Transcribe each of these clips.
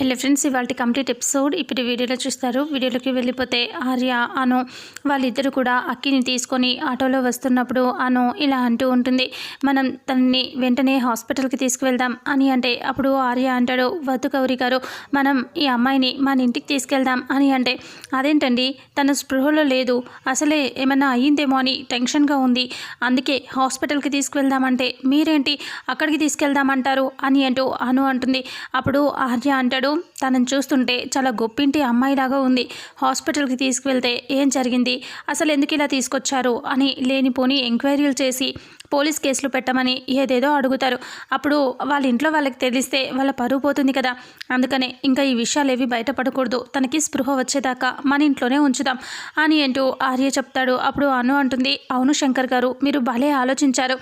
Hello friends ఇవాళ complete episode. ఇప్పుడు వీడియోలో చూస్తారు. వీడియోలోకి వెళ్ళిపోతే ఆర్య అను వాళ్ళిద్దరు కూడా అక్కిని తీసుకొని ఆటోలో వస్తున్నప్పుడు అను ఇలా అంటూ ఉంటుంది. మనం తనని వెంటనే హాస్పిటల్కి తీసుకువెళ్దాం అని అంటే అప్పుడు ఆర్య అంటాడు వద్దు గౌరి గారు మనం ఈ అమ్మాయిని మన ఇంటికి తీసుకెళ్దాం అని అంటే అదేంటండి? తను స్పృహలో లేదు. అసలే ఏమన్నా అయ్యిందేమో అని టెన్షన్గా ఉంది. అందుకే హాస్పిటల్కి తీసుకువెళ్దామంటే మీరేంటి అక్కడికి తీసుకెళ్దామంటారు అని అంటూ అను అంటుంది. అప్పుడు ఆర్య అంటాడు తనని చూస్తుంటే చాలా గొప్పింటి అమ్మాయిలాగా ఉంది. హాస్పిటల్కి తీసుకువెళ్తే ఏం జరిగింది? అసలు ఎందుకు ఇలా తీసుకొచ్చారు? అని లేనిపోని ఎంక్వైరీలు చేసి పోలీస్ కేసులు పెట్టమని ఏదేదో అడుగుతారు. అప్పుడు వాళ్ళ ఇంట్లో వాళ్ళకి తెలిస్తే వాళ్ళ పరువు పోతుంది కదా. అందుకనే ఇంకా ఈ విషయాలు ఏవి బయటపడకూడదు. తనకి స్పృహ వచ్చేదాకా మన ఇంట్లోనే ఉంచుదాం. అని అంటూ ఆర్య చెప్తాడు. అప్పుడు అను అంటుంది అవును శంకర్ గారు మీరు భలే ఆలోచించారు.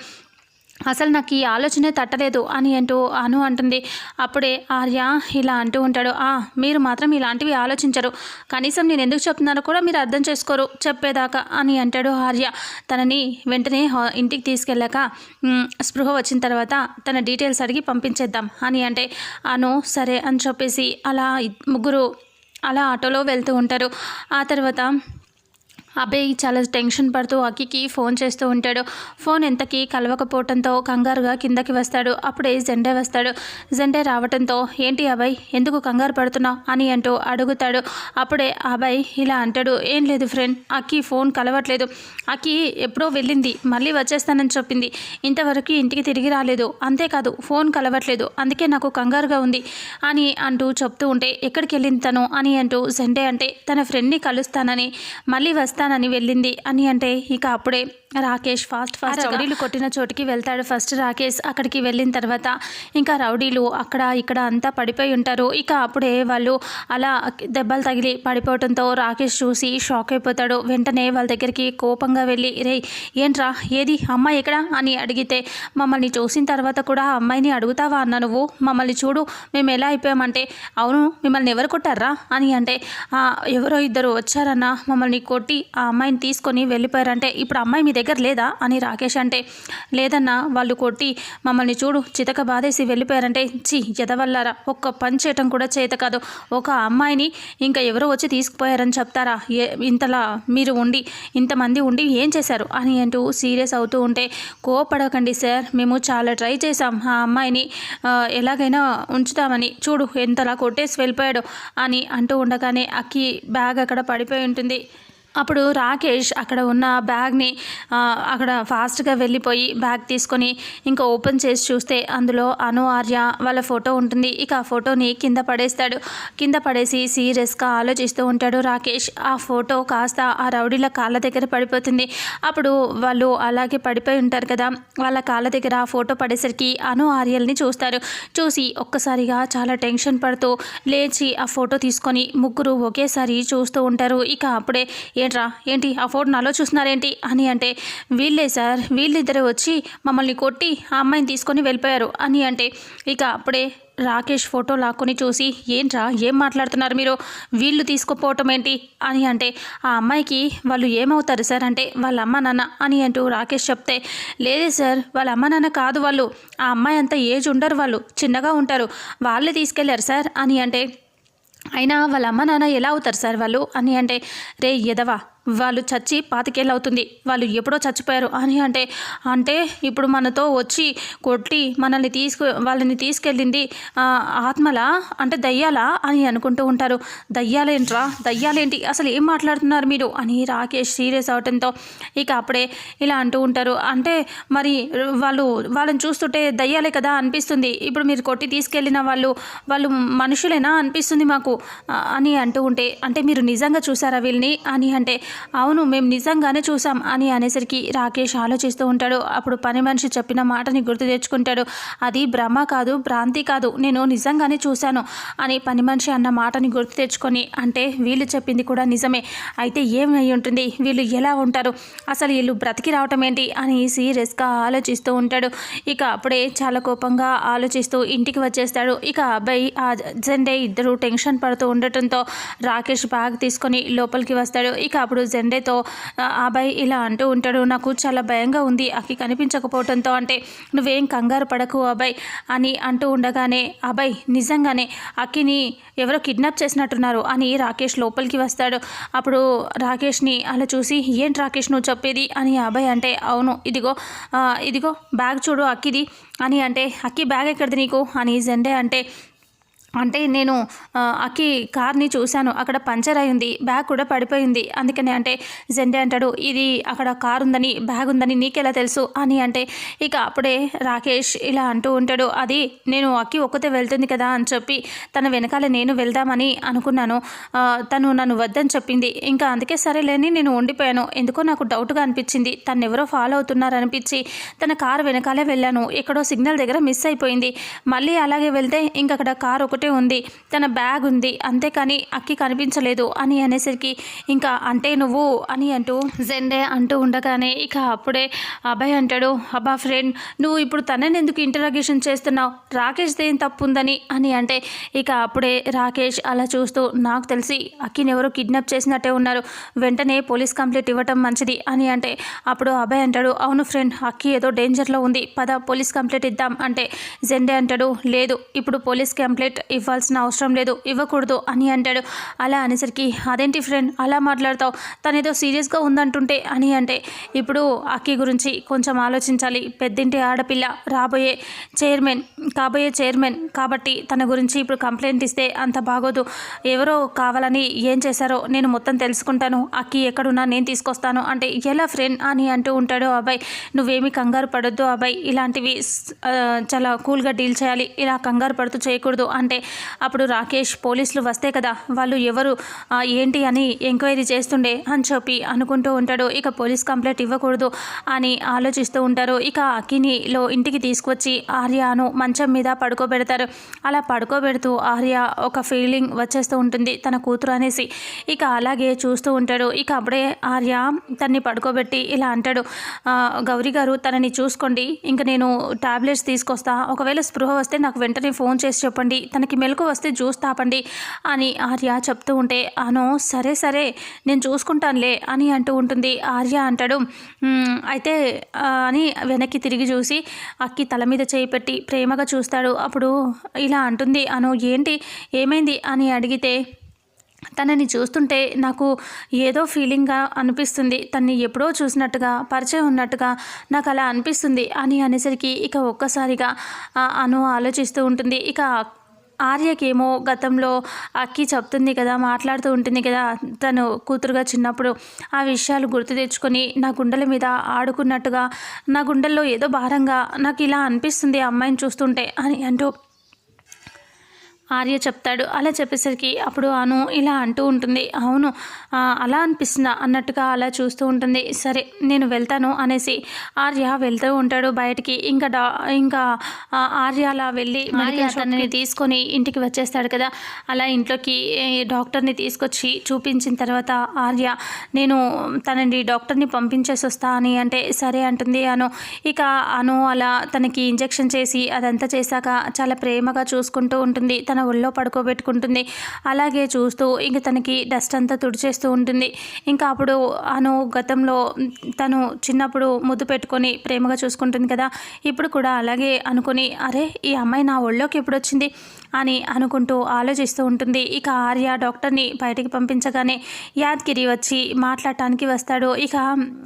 అసలు నాకు ఈ ఆలోచనే తట్టలేదు అని అంటూ అను అంటుంది. అప్పుడే ఆర్య ఇలా అంటూ ఉంటాడు. ఆ మీరు మాత్రం ఇలాంటివి ఆలోచించరు. కనీసం నేను ఎందుకు చెప్తున్నానో కూడా మీరు అర్థం చేసుకోరు. చెప్పేదాకా అని అంటాడు ఆర్య. తనని వెంటనే ఇంటికి తీసుకెళ్ళాక స్పృహ వచ్చిన తర్వాత తన డీటెయిల్స్ అడిగి పంపించేద్దాం అని అంటే అను సరే అని చెప్పేసి అలా ముగ్గురు అలా ఆటోలో వెళ్తూ ఉంటారు. ఆ తర్వాత అబ్బాయి చాలా టెన్షన్ పడుతూ అక్కికి ఫోన్ చేస్తూ ఉంటాడు. ఫోన్ ఎంతకీ కలవకపోవడంతో కంగారుగా కిందకి వస్తాడు. అప్పుడే జెండే వస్తాడు. జెండే రావడంతో ఏంటి అబ్బాయి ఎందుకు కంగారు పడుతున్నావు? అని అంటూ అడుగుతాడు. అప్పుడే అబ్బాయి ఇలా అంటాడు ఏం లేదు ఫ్రెండ్ అక్కి ఫోన్ కలవట్లేదు. అక్కి ఎప్పుడో వెళ్ళింది మళ్ళీ వచ్చేస్తానని చెప్పింది. ఇంతవరకు ఇంటికి తిరిగి రాలేదు. అంతేకాదు ఫోన్ కలవట్లేదు. అందుకే నాకు కంగారుగా ఉంది అని అంటూ చెప్తూ ఉంటే ఎక్కడికి వెళ్ళింది తను? అని అంటూ జెండే అంటే తన ఫ్రెండ్ని కలుస్తానని మళ్ళీ వస్తాను వస్తానని వెళ్ళింది. అని అంటే ఇక అప్పుడే రాకేష్ ఫాస్ట్ ఫాస్ట్ రౌడీలు కొట్టిన చోటికి వెళ్తాడు. ఫస్ట్ రాకేష్ అక్కడికి వెళ్ళిన తర్వాత ఇంకా రౌడీలు అక్కడ ఇక్కడ అంతా పడిపోయి ఉంటారు. ఇక అప్పుడే వాళ్ళు అలా దెబ్బలు తగిలి పడిపోవడంతో రాకేష్ చూసి షాక్ అయిపోతాడు. వెంటనే వాళ్ళ దగ్గరికి కోపంగా వెళ్ళి రే ఏంట్రా? ఏది? అమ్మాయి ఎక్కడ? అని అడిగితే మమ్మల్ని చూసిన తర్వాత కూడా అమ్మాయిని అడుగుతావా అన్న నువ్వు? మమ్మల్ని చూడు మేము ఎలా అయిపోయామంటే అవును మిమ్మల్ని ఎవరు కొట్టారా? అని అంటే "ఆ, ఎవరో ఇద్దరు వచ్చారన్న మమ్మల్ని కొట్టి ఆ అమ్మాయిని తీసుకొని వెళ్ళిపోయారంటే ఇప్పుడు అమ్మాయి మీ దగ్గర లేదా? అని రాకేష్ అంటే లేదన్నా వాళ్ళు కొట్టి మమ్మల్ని చూడు చితక బాధేసి వెళ్ళిపోయారంటే చి ఎదవల్లారా ఒక్క పని చేయటం కూడా చేత కాదు. ఒక అమ్మాయిని ఇంకా ఎవరో వచ్చి తీసుకుపోయారని చెప్తారా? ఏ ఇంతలా మీరు ఉండి ఇంతమంది ఉండి ఏం చేశారు? అని అంటూ సీరియస్ అవుతూ ఉంటే కోపడకండి సార్ మేము చాలా ట్రై చేసాం ఆ అమ్మాయిని ఎలాగైనా ఉంచుతామని. చూడు ఎంతలా కొట్టేసి వెళ్ళిపోయాడు అని అంటూ ఉండగానే అక్కి బ్యాగ్ అక్కడ పడిపోయి ఉంటుంది. అప్పుడు రాకేష్ అక్కడ ఉన్న బ్యాగ్ని అక్కడ ఫాస్ట్గా వెళ్ళిపోయి బ్యాగ్ తీసుకొని ఇంకా ఓపెన్ చేసి చూస్తే అందులో అను ఆర్య వాళ్ళ ఫోటో ఉంటుంది. ఇక ఆ ఫోటోని కింద పడేస్తాడు. కింద పడేసి సీరియస్గా ఆలోచిస్తూ ఉంటాడు రాకేష్. ఆ ఫోటో కాస్త ఆ రౌడీల కాళ్ళ దగ్గర పడిపోతుంది. అప్పుడు వాళ్ళు అలాగే పడిపోయి ఉంటారు కదా వాళ్ళ కాళ్ళ దగ్గర ఆ ఫోటో పడేసరికి అను ఆర్యల్ని చూస్తారు. చూసి ఒక్కసారిగా చాలా టెన్షన్ పడుతూ లేచి ఆ ఫోటో తీసుకొని ముగ్గురు ఒకేసారి చూస్తూ ఉంటారు. ఇక అప్పుడే ఏంట్రా? ఏంటి? ఆ ఫోటో నాలో చూస్తున్నారేంటి? అని అంటే వీళ్ళే సార్ వీళ్ళిద్దరే వచ్చి మమ్మల్ని కొట్టి ఆ అమ్మాయిని తీసుకొని వెళ్ళిపోయారు. అని అంటే ఇక అప్పుడే రాకేష్ ఫోటో లాక్కొని చూసి ఏంట్రా? ఏం మాట్లాడుతున్నారు మీరు? వీళ్ళు తీసుకుపోవటం ఏంటి? అని అంటే ఆ అమ్మాయికి వాళ్ళు ఏమవుతారు సార్ అంటే వాళ్ళ అమ్మ నాన్న అని అంటూ రాకేష్ చెప్తే లేదే సార్ వాళ్ళ అమ్మ నాన్న కాదు వాళ్ళు. ఆ అమ్మాయి అంత ఏజ్ ఉండరు వాళ్ళు చిన్నగా ఉంటారు. వాళ్ళే తీసుకెళ్ళారు సార్ అని అంటే అయినా వాళ్ళ అమ్మ నాన్న ఎలా అవుతారు సార్ వాళ్ళు? అని అంటే రే ఎదవా వాళ్ళు చచ్చి పాతికేళ్ళవుతుంది. వాళ్ళు ఎప్పుడో చచ్చిపోయారు. అని అంటే అంటే ఇప్పుడు మనతో వచ్చి కొట్టి మనల్ని తీసుకు వాళ్ళని తీసుకెళ్ళింది ఆత్మల ఆత్మలా? అంటే దయ్యాలా? అని అనుకుంటూ ఉంటారు. దయ్యాలేంట్రా? దయ్యాలేంటి? అసలు ఏం మాట్లాడుతున్నారు మీరు? అని రాకేష్ సీరియస్ అవటంతో ఇక అప్పుడే ఇలా అంటూ ఉంటారు. అంటే మరి వాళ్ళు వాళ్ళని చూస్తుంటే దయ్యాలే కదా అనిపిస్తుంది. ఇప్పుడు మీరు కొట్టి తీసుకెళ్ళిన వాళ్ళు వాళ్ళు మనుషులేనా అనిపిస్తుంది మాకు? అని అంటూ ఉంటే అంటే మీరు నిజంగా చూసారా వీళ్ళని? అని అంటే అవును మేము నిజంగానే చూసాం అని అనేసరికి రాకేష్ ఆలోచిస్తూ ఉంటాడు. అప్పుడు పని మనిషి చెప్పిన మాటని గుర్తు తెచ్చుకుంటాడు. అది భ్రమ కాదు భ్రాంతి కాదు నేను నిజంగానే చూశాను అని పని మనిషి అన్న మాటని గుర్తు తెచ్చుకొని అంటే వీళ్ళు చెప్పింది కూడా నిజమే. అయితే ఏమై ఉంటుంది? వీళ్ళు ఎలా ఉంటారు? అసలు వీళ్ళు బ్రతికి రావటం ఏంటి? అని సీరియస్గా ఆలోచిస్తూ ఉంటాడు. ఇక అప్పుడే చాలా కోపంగా ఆలోచిస్తూ ఇంటికి వచ్చేస్తాడు. ఇక అబ్బాయి ఆ జెండే ఇద్దరు టెన్షన్ పడుతూ ఉండటంతో రాకేష్ బ్యాగ్ తీసుకొని లోపలికి వస్తాడు. ఇక అప్పుడు జెండేతో ఆ, అబ్బాయి ఇలా అంటూ ఉంటాడు నాకు చాలా భయంగా ఉంది అక్కి కనిపించకపోవడంతో అంటే నువ్వేం కంగారు పడకు అబ్బాయి అని అంటూ ఉండగానే అబ్బాయి నిజంగానే అక్కిని ఎవరో కిడ్నాప్ చేసినట్టున్నారు అని రాకేష్ లోపలికి వస్తాడు. అప్పుడు రాకేష్ని అలా చూసి ఏంటి రాకేష్ నువ్వు చెప్పేది? అని అబ్బాయి అంటే అవును ఇదిగో ఇదిగో బ్యాగ్ చూడు అక్కిది అని అంటే అక్కి బ్యాగ్ ఎక్కడిది నీకు? అని జెండే అంటే అంటే నేను అక్కి కార్ని చూశాను. అక్కడ పంచర్ అయింది. బ్యాగ్ కూడా పడిపోయింది. అందుకనే అంటే జెండే అంటాడు ఇది అక్కడ కార్ ఉందని బ్యాగ్ ఉందని నీకెలా తెలుసు? అని అంటే ఇక అప్పుడే రాకేష్ ఇలా అంటూ ఉంటాడు అది నేను అక్కి ఒక్కతే వెళ్తుంది కదా అని చెప్పి తన వెనకాల నేను వెళ్దామని అనుకున్నాను. తను నన్ను వద్దని చెప్పింది. ఇంకా అందుకే సరేలేని నేను ఉండిపోయాను. ఎందుకో నాకు డౌట్గా అనిపించింది. తను ఎవరో ఫాలో అవుతున్నారనిపించి తన కారు వెనకాలే వెళ్ళాను. ఎక్కడో సిగ్నల్ దగ్గర మిస్ అయిపోయింది. మళ్ళీ అలాగే వెళ్తే ఇంక అక్కడ కార్ ఒకటే ఉంది. తన బ్యాగ్ ఉంది. అంతేకాని అక్కి కనిపించలేదు అని అనేసరికి ఇంకా అంటే నువ్వు అని అంటూ జెండే అంటూ ఉండగానే ఇక అప్పుడే అబ్బాయి అంటాడు అబ్బా ఫ్రెండ్ నువ్వు ఇప్పుడు తనని ఎందుకు ఇంటరాగేషన్ చేస్తున్నావు? రాకేష్ దేం తప్పు ఉందని అని అంటే ఇక అప్పుడే రాకేష్ అలా చూస్తూ నాకు తెలిసి అక్కిని ఎవరో కిడ్నాప్ చేసినట్టే ఉన్నారు. వెంటనే పోలీస్ కంప్లైంట్ ఇవ్వటం మంచిది. అని అంటే అప్పుడు అబ్బాయి అంటాడు అవును ఫ్రెండ్ అక్కి ఏదో డేంజర్లో ఉంది. పద పోలీస్ కంప్లైంట్ ఇద్దాం. అంటే జెండే అంటాడు లేదు ఇప్పుడు పోలీస్ కంప్లైంట్ ఇవ్వాల్సిన అవసరం లేదు ఇవ్వకూడదు అని అంటాడు. అలా అనేసరికి అదేంటి ఫ్రెండ్ అలా మాట్లాడతావు? తను ఏదో సీరియస్గా ఉందంటుంటే అని అంటే ఇప్పుడు అక్కి గురించి కొంచెం ఆలోచించాలి. పెద్దింటి ఆడపిల్ల రాబోయే చైర్మన్ కాబోయే చైర్మన్ కాబట్టి తన గురించి ఇప్పుడు కంప్లైంట్ ఇస్తే అంత బాగోదు. ఎవరో కావాలని ఏం చేశారో నేను మొత్తం తెలుసుకుంటాను. అక్కి ఎక్కడున్నా నేను తీసుకొస్తాను. అంటే ఎలా ఫ్రెండ్ అని అంటూ ఉంటాడు అబ్బాయి. నువ్వేమీ కంగారు పడొద్దు అబ్బాయి. ఇలాంటివి చాలా కూల్గా డీల్ చేయాలి. ఇలా కంగారు పడుతూ చేయకూడదు. అంటే అప్పుడు రాకేష్ పోలీసులు వస్తే కదా వాళ్ళు ఎవరు ఏంటి అని ఎంక్వైరీ చేస్తుండే అని చెప్పి అనుకుంటూ ఉంటాడు. ఇక పోలీస్ కంప్లైంట్ ఇవ్వకూడదు అని ఆలోచిస్తూ ఉంటారు. ఇక అక్కినిలో ఇంటికి తీసుకొచ్చి ఆర్యను మంచం మీద పడుకోబెడతారు. అలా పడుకోబెడుతూ ఆర్య ఒక ఫీలింగ్ వచ్చేస్తూ ఉంటుంది తన కూతురు అనేసి. ఇక అలాగే చూస్తూ ఉంటాడు. ఇక అప్పుడే ఆర్య తన్ని పడుకోబెట్టి ఇలా అంటాడు గౌరీ గారు తనని చూసుకోండి. ఇంక నేను టాబ్లెట్స్ తీసుకొస్తా. ఒకవేళ స్పృహ వస్తే నాకు వెంటనే ఫోన్ చేసి చెప్పండి. తనకి మెలకు వస్తే జ్యూస్ తాపండి అని ఆర్య చెప్తూ ఉంటే అను సరే సరే నేను చూసుకుంటానులే అని అంటూ ఉంటుంది. ఆర్య అంటాడు అయితే అని వెనక్కి తిరిగి చూసి అక్కి తల మీద చేయి పెట్టి ప్రేమగా చూస్తాడు. అప్పుడు ఇలా అంటుంది అను ఏంటి ఏమైంది? అని అడిగితే తనని చూస్తుంటే నాకు ఏదో ఫీలింగ్గా అనిపిస్తుంది. తన్ని ఎప్పుడో చూసినట్టుగా పరిచయం ఉన్నట్టుగా నాకు అలా అనిపిస్తుంది అని అనేసరికి ఇక ఒక్కసారిగా అను ఆలోచిస్తూ ఉంటుంది. ఇక ఆర్యకేమో గతంలో అక్కి చెప్తుంది కదా మాట్లాడుతూ ఉంటుంది కదా తను కూతురుగా చిన్నప్పుడు ఆ విషయాలు గుర్తు తెచ్చుకొని నా గుండెల మీద ఆడుకున్నట్టుగా నా గుండెల్లో ఏదో భారంగా నాకు ఇలా అనిపిస్తుంది ఆ అమ్మాయిని చూస్తుంటే అని అంటూ ఆర్య చెప్తాడు. అలా చెప్పేసరికి అప్పుడు అను ఇలా అంటూ ఉంటుంది. అవును అలా అనిపిస్తుందా? అన్నట్టుగా అలా చూస్తూ ఉంటుంది. సరే నేను వెళ్తాను అనేసి ఆర్య వెళ్తూ ఉంటాడు బయటికి. ఇంకా డా ఇంకా ఆర్య అలా వెళ్ళి తనని తీసుకొని ఇంటికి వచ్చేస్తాడు కదా. అలా ఇంట్లోకి డాక్టర్ని తీసుకొచ్చి చూపించిన తర్వాత ఆర్య నేను తనని డాక్టర్ని పంపించేసి వస్తా అని అంటే సరే అంటుంది అను. ఇక అను అలా తనకి ఇంజెక్షన్ చేసి అదంతా చేశాక చాలా ప్రేమగా చూసుకుంటూ ఉంటుంది. తన ఒళ్ళో పడుకోబెట్టుకుంటుంది. అలాగే చూస్తూ ఇంక తనకి డస్ట్ అంతా తుడిచేస్తూ ఉంటుంది. ఇంకా అప్పుడు అను గతంలో తను చిన్నప్పుడు ముద్దు పెట్టుకొని ప్రేమగా చూసుకుంటుంది కదా. ఇప్పుడు కూడా అలాగే అనుకుని అరే ఈ అమ్మాయి నా ఒళ్ళోకి ఎప్పుడు వచ్చింది అని అనుకుంటూ ఆలోచిస్తూ ఉంటుంది. ఇక ఆర్య డాక్టర్ని బయటికి పంపించగానే యాదగిరి వచ్చి మాట్లాడటానికి వస్తాడు. ఇక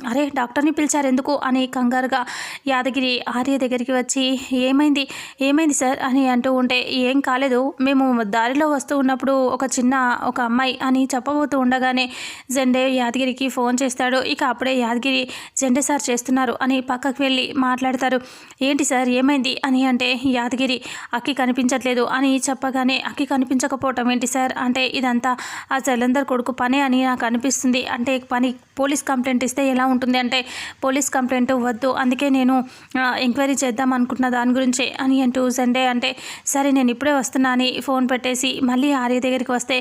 అరే డాక్టర్ని పిలిచారు ఎందుకు? అని కంగారుగా యాదగిరి ఆర్య దగ్గరికి వచ్చి ఏమైంది? ఏమైంది సార్? అని అంటూ ఉంటే ఏం కాలేదు. మేము దారిలో వస్తూ ఉన్నప్పుడు ఒక చిన్న ఒక అమ్మాయి అని చెప్పబోతూ ఉండగానే జెండే యాదగిరికి ఫోన్ చేస్తాడు. ఇక అప్పుడే యాదగిరి జెండే సార్ చేస్తున్నారు అని పక్కకు వెళ్ళి మాట్లాడతారు. ఏంటి సార్? ఏమైంది? అని అంటే యాదగిరి అక్కి కనిపించట్లేదు అని చెప్పగానే అక్కి కనిపించకపోవటం ఏంటి సార్? అంటే ఇదంతా ఆ జలంధర్ కొడుకు పనే అని నాకు అనిపిస్తుంది. అంటే పని పోలీస్ కంప్లైంట్ ఇస్తే ఎలా ఉంటుంది? అంటే పోలీస్ కంప్లైంట్ వద్దు అందుకే నేను ఎంక్వైరీ చేద్దాం అనుకుంటున్న దాని గురించే అని అంటూ సండే అంటే సరే నేను ఇప్పుడే వస్తున్నా అని ఫోన్ పెట్టేసి మళ్ళీ ఆర్య దగ్గరికి వస్తే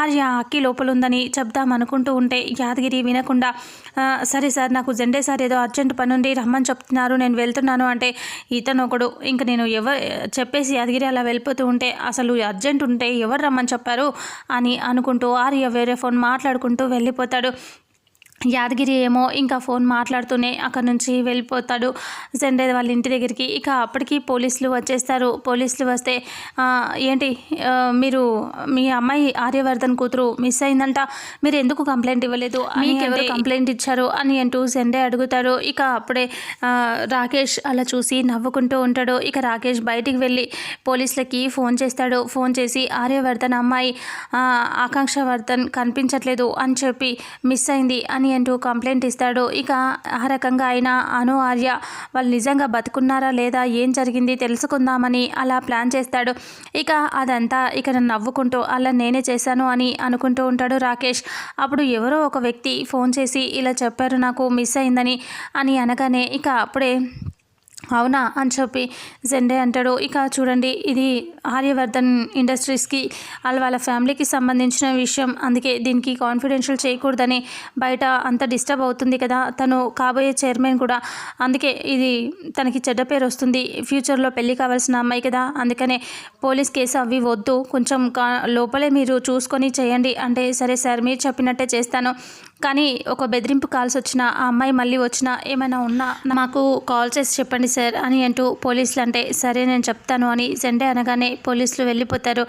ఆర్య అక్కి లోపల ఉందని చెప్దాం అనుకుంటూ ఉంటే యాదగిరి వినకుండా సరే సార్ నాకు జెండే సార్ ఏదో అర్జెంట్ పని ఉంది రమ్మని చెప్తున్నారు నేను వెళ్తున్నాను అంటే ఇతను ఒకడు ఇంక నేను ఎవరు చెప్పేసి యాదగిరి అలా వెళ్ళిపోతూ ఉంటే అసలు అర్జెంట్ ఉంటే ఎవరు రమ్మని చెప్పారు అని అనుకుంటూ ఆర్య వేరే ఫోన్ మాట్లాడుకుంటూ వెళ్ళిపోతాడు. యాదగిరి ఏమో ఇంకా ఫోన్ మాట్లాడుతూనే అక్కడ నుంచి వెళ్ళిపోతాడు. జెండే వాళ్ళ ఇంటి దగ్గరికి. ఇక అప్పటికి పోలీసులు వచ్చేస్తారు. పోలీసులు వస్తే "ఆ, ఏంటి మీరు మీ అమ్మాయి ఆర్యవర్ధన్ కూతురు మిస్ అయిందంట. మీరు ఎందుకు కంప్లైంట్ ఇవ్వలేదు? మీకు ఎవరు కంప్లైంట్ ఇచ్చారు అని అంటూ జెండే అడుగుతాడు. ఇక అప్పుడే రాకేష్ అలా చూసి నవ్వుకుంటూ ఉంటాడు. ఇక రాకేష్ బయటికి వెళ్ళి పోలీసులకి ఫోన్ చేస్తాడు. ఫోన్ చేసి ఆర్యవర్ధన్ అమ్మాయి ఆకాంక్ష వర్ధన్ కనిపించట్లేదు అని చెప్పి మిస్ అయింది అని అంటూ కంప్లైంట్ ఇస్తాడు. ఇక ఆ రకంగా ఆయన అను ఆర్య వాళ్ళు నిజంగా బతుకున్నారా లేదా ఏం జరిగింది తెలుసుకుందామని అలా ప్లాన్ చేస్తాడు. ఇక అదంతా ఇక నన్ను నవ్వుకుంటూ అలా నేనే చేశాను అని అనుకుంటూ ఉంటాడు రాకేష్. అప్పుడు ఎవరో ఒక వ్యక్తి ఫోన్ చేసి ఇలా చెప్పారు నాకు మిస్ అయిందని అని అనగానే ఇక అప్పుడే అవునా అని చెప్పి జెండే అంటాడు. ఇక చూడండి ఇది ఆర్యవర్ధన్ ఇండస్ట్రీస్కి వాళ్ళ వాళ్ళ ఫ్యామిలీకి సంబంధించిన విషయం. అందుకే దీనికి కాన్ఫిడెన్షియల్ చేయకూడదని బయట అంత డిస్టర్బ్ అవుతుంది కదా తను కాబోయే చైర్మన్ కూడా. అందుకే ఇది తనకి చెడ్డ పేరు వస్తుంది. ఫ్యూచర్లో పెళ్ళి కావాల్సిన అమ్మాయి కదా అందుకనే పోలీస్ కేసు అవి వద్దు. కొంచెం కా లోపలే మీరు చూసుకొని చేయండి. అంటే సరే సార్ మీరు చెప్పినట్టే చేస్తాను. కానీ ఒక బెదిరింపు కాల్స్ వచ్చిన ఆ అమ్మాయి మళ్ళీ వచ్చినా ఏమైనా ఉన్నా మాకు కాల్ చేసి చెప్పండి సార్ అని అంటూ పోలీసులు అంటే సరే నేను చెప్తాను అని జెండే అనగానే పోలీసులు వెళ్ళిపోతారు.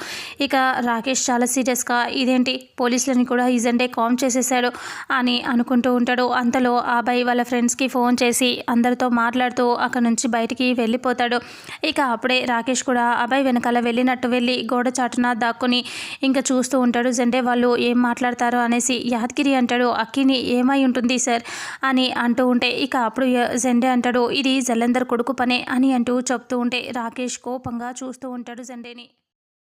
ఇక రాకేష్ చాలా సీరియస్గా ఇదేంటి పోలీసులని కూడా ఈ జెండే కామ్ చేసేసాడు అని అనుకుంటూ ఉంటాడు. అంతలో ఆ అబ్బాయి వాళ్ళ ఫ్రెండ్స్కి ఫోన్ చేసి అందరితో మాట్లాడుతూ అక్కడ నుంచి బయటికి వెళ్ళిపోతాడు. ఇక అప్పుడే రాకేష్ కూడా అబ్బాయి వెనకాల వెళ్ళినట్టు వెళ్ళి గోడ చాటున దాక్కుని ఇంకా చూస్తూ ఉంటాడు. సండే వాళ్ళు ఏం మాట్లాడతారో అనేసి యాదగిరి అంటాడు. అక్కిని ఏమై ఉంటుంది సార్ అని అంటూ ఉంటే ఇక అప్పుడు జెండే అంటాడు ఇది జలంధర్ కొడుకు పనే అని అంటూ చెప్తూ ఉంటే రాకేష్ కోపంగా చూస్తూ ఉంటాడు జెండేని.